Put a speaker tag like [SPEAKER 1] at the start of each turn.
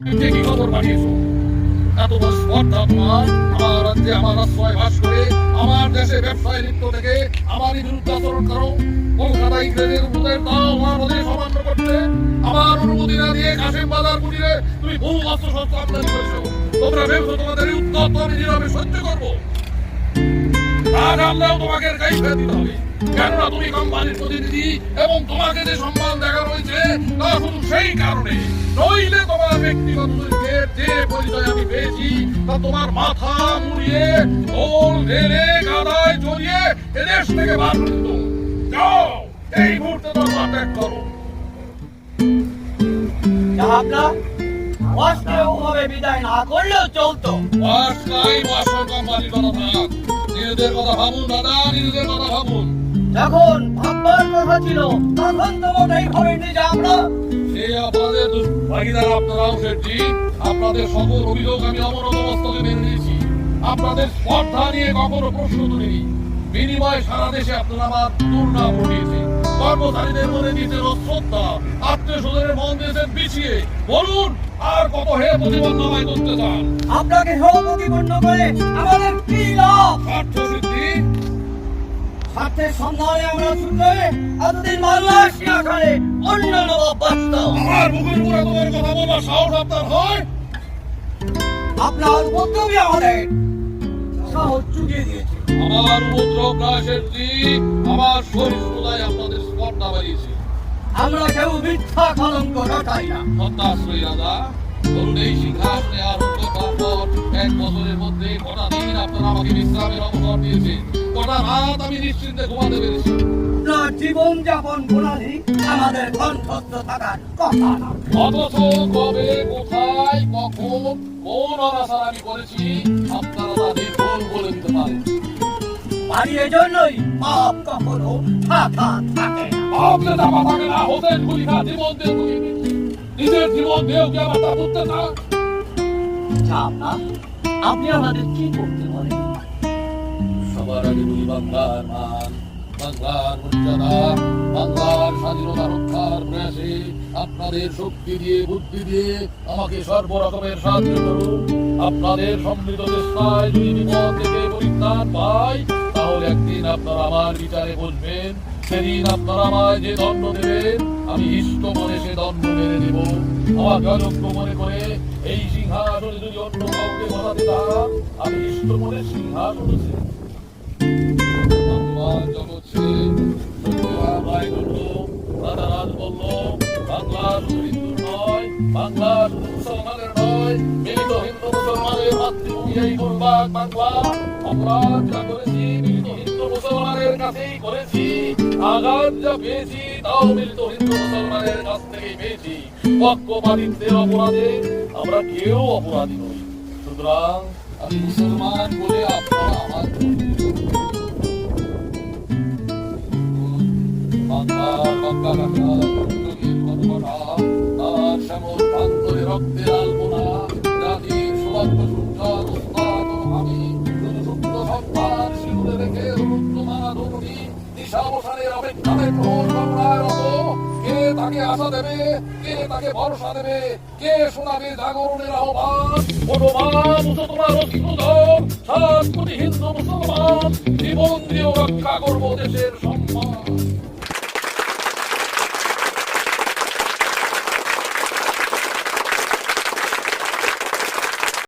[SPEAKER 1] যে খবর পাঠিয়েছো এত বড় স্পর্ধা তোমার আমার রাজ্যে আমার আশ্রয় বাস করে, আমার দেশে ব্যবসায় লিপ্ত থেকে আমারই বিরুদ্ধে আচরণ করো। কলকাতা ইংরেজের উপদের দাও আমার ওদের সমান্য করতে। আমার অনুমতি না দিয়ে কাশিম বাজার কুটিরে তুমি বহু অস্ত্র শস্ত্র আমদানি করেছ। তোমরা ভেবেছো তোমাদের এই উত্তর তো আমি নীরবে সহ্য করব। আজ আমরাও তোমাকে গাই ফেলে দিতে হবে। কেননা তুমি কোম্পানির প্রতিনিধি এবং তোমাকে যে সম্মান দেখা রয়েছে তা শুধু সেই কারণে। নইলে তোমার ব্যক্তিগত যে পরিচয় আমি পেয়েছি তা তোমার মাথা মুড়িয়ে গোল ঢেলে গাদায় জড়িয়ে এদেশ থেকে বার করে দিত। যাও এই মুহূর্তে দরবার ত্যাগ করো।
[SPEAKER 2] ওভাবে বিদায় না করলেও চলতো।
[SPEAKER 1] কোম্পানির কথা নিজেদের কথা ভাবুন দাদা নিজেদের কথা ভাবুন।
[SPEAKER 2] যখন ভাববার কথা ছিল তখন তো মোটেই ভাবিনি যে আমরা।
[SPEAKER 1] এই আপনাদের ভাগিদার আপনারাও শেঠজি আপনাদের সকল অভিযোগ আমি অবনত মস্তকে মেনে নিয়েছি। আপনাদের স্পর্ধা নিয়ে কখনো প্রশ্ন তুলিনি। বিনিময়ে সারা দেশে আপনারা আমার দুর্নাম উঠিয়েছে কর্মচারীদের মনে দিয়েছেন অশ্রদ্ধা। আত্মীয় স্বজনের মন দিয়েছেন পিছিয়ে। বলুন আর কত হে প্রতিবন্ধ নামায় করতে চান?
[SPEAKER 2] আপনাকে সহপ্রতিপন্ন করে আমাদের কি লাভ?
[SPEAKER 1] স্বার্থ সিদ্ধি?
[SPEAKER 2] স্বার্থের সন্ধানে আমরা ছুটলে এতদিন মালয়েশিয়া খানে অন্য নবাব বাঁচতাম
[SPEAKER 1] আমার বুকের উপরে তোমার কথা বলবার সাহস আপনার হয়?
[SPEAKER 2] আপনার উপদ্রবী আমাদের। সাহস জুগিয়ে দিয়েছে।
[SPEAKER 1] আমার উপদ্রব না শেঠজি আমার সহিষ্ণুতায় আপনাদের স্পর্ধা বাড়িয়েছে।
[SPEAKER 2] আমরা কেউ মিথ্যা কলঙ্ক রটাই না।
[SPEAKER 1] সত্যাশ্রয়ী রাজা ধরুন এই সিংহাসনে আরোগ্য করার এক বছরের মধ্যে কটা দিন আপনারা আমাকে বিশ্রামের অবসর দিয়েছেন? কটা রাত আমি নিশ্চিন্তে ঘুমাতে পেরেছি।
[SPEAKER 2] জীবন যাপন প্রণালী আমাদের কণ্ঠস্থ থাকার কথা না।
[SPEAKER 1] অথচ কবে কোথায় কখন কোন অনাচার আমি করেছি আপনারা তা নির্ভুল বলে দিতে পারেন।
[SPEAKER 2] বাড়িয়ে জন্যই পাপ কখনো ফাঁকা থাকে
[SPEAKER 1] আপনি দাবা থাকে না হোসেন গুলিখা জীবন দিয়ে তুমি। নিজের জীবন দিয়েও কি আবার তা বুঝতে না
[SPEAKER 2] আপনি আমাদের কি করতে বলেন?
[SPEAKER 1] আপনাদের শক্তি দিয়ে, বুদ্ধি দিয়ে আমাকে সর্বরকমের সাহায্য করুন। আপনাদের থেকে পরিত্রাণ পাই, তাহলে একদিন আপনারা আমার বিচারে বসবেন। সেদিন আপনারা আমায় যে দণ্ড দেবেন, আমি ইষ্ট মনে সে দণ্ড মেরে দেব আমাকে অযোগ্য মনে করে এই সিংহাসনে যদি অন্য কাউকে বসাতে আমি ইষ্ট মনে সিংহাসনে হিন্দুর নয় বাংলা মুসলমানের নয় মিলিত হিন্দু মুসলমানের মাতৃভূমি এই মিলিত হিন্দু মুসলমানের কাছেই যা পেয়েছি তাও হিন্দু মুসলমানের কাছ থেকেই পেয়েছি আমরা কেউ অপরাধী নই সুতরাং আমি মুসলমান বলে আপনারা আমার তাকে আশা দেবে কে তাকে ভরসা দেবে কে শোনাবে জাগরণের আহ্বান ভগবান তোমার অধিকতর সাত কোটি হিন্দু মুসলমান জীবন দিয়েও রক্ষা করব দেশের সম্মান